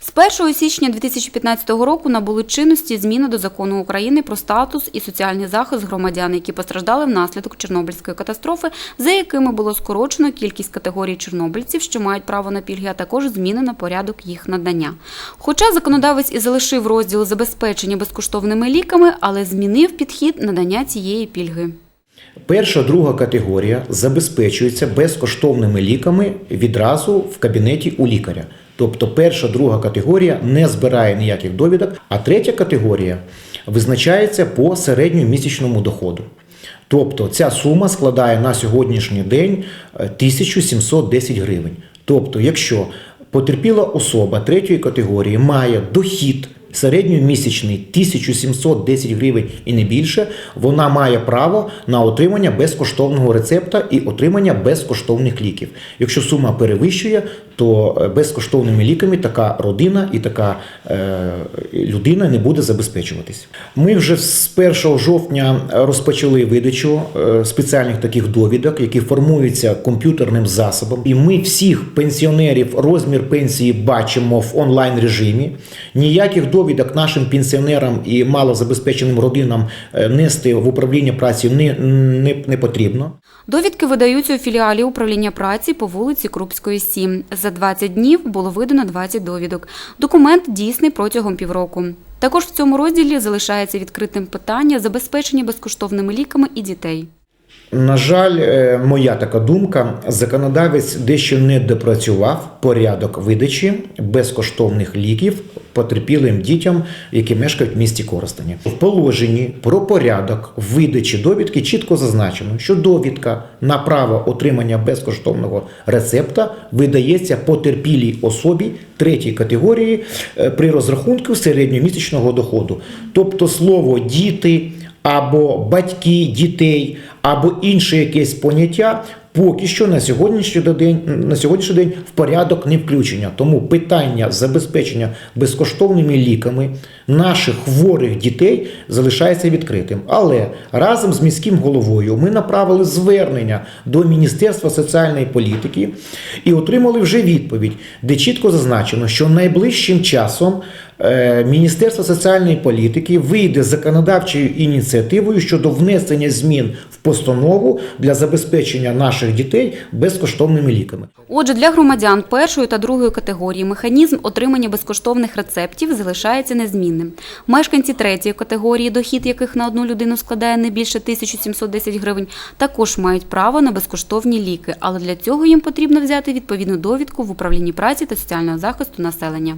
З 1 січня 2015 року набули чинності зміни до закону України про статус і соціальний захист громадян, які постраждали внаслідок Чорнобильської катастрофи, за якими було скорочено кількість категорій чорнобильців, що мають право на пільги, а також змінено порядок їх надання. Хоча законодавець і залишив розділ забезпечення безкоштовними ліками, але змінив підхід надання цієї пільги. Перша, друга категорія забезпечується безкоштовними ліками відразу в кабінеті у лікаря. Тобто перша, друга категорія не збирає ніяких довідок, а третя категорія визначається по середньомісячному доходу. Тобто ця сума складає на сьогоднішній день е, 1710 гривень. Тобто, якщо потерпіла особа третьої категорії має дохід середньомісячний 1710 гривень і не більше, вона має право на отримання безкоштовного рецепта і отримання безкоштовних ліків. Якщо сума перевищує, то е, безкоштовними ліками така родина і така е, людина не буде забезпечуватись. Ми вже з 1 жовтня розпочали видачу е, спеціальних таких довідок, які формуються комп'ютерним засобом. І ми всіх пенсіонерів розмір пенсії бачимо в онлайн режимі. Ніяких довідок нашим пенсіонерам і малозабезпеченим родинам нести в управління праці не, не, не потрібно. Довідки видаються у філіалі управління праці по вулиці Крупської, 7. За 20 днів було видано 20 довідок. Документ дійсний протягом півроку. Також в цьому розділі залишається відкритим питання забезпечення безкоштовними ліками і дітей. На жаль, е, моя така думка, законодавець дещо не допрацював порядок видачі безкоштовних ліків потерпілим дітям, які мешкають в місті Коростені. В положенні про порядок видачі довідки чітко зазначено, що довідка на право отримання безкоштовного рецепта видається потерпілій особі третій категорії е, при розрахунку середньомісячного доходу. Тобто слово діти або батьки дітей, або інше якесь поняття. Поки що на сьогоднішній день на сьогоднішній день в порядок не включення. Тому питання забезпечення безкоштовними ліками наших хворих дітей залишається відкритим. Але разом з міським головою ми направили звернення до Міністерства соціальної політики і отримали вже відповідь, де чітко зазначено, що найближчим часом Міністерство соціальної політики вийде з законодавчою ініціативою щодо внесення змін в постанову для забезпечення наших дітей безкоштовними ліками. Отже, для громадян першої та другої категорії механізм отримання безкоштовних рецептів залишається незмінним. Мешканці третьої категорії, дохід яких на одну людину складає не більше 1710 гривень, також мають право на безкоштовні ліки, але для цього їм потрібно взяти відповідну довідку в управлінні праці та соціального захисту населення.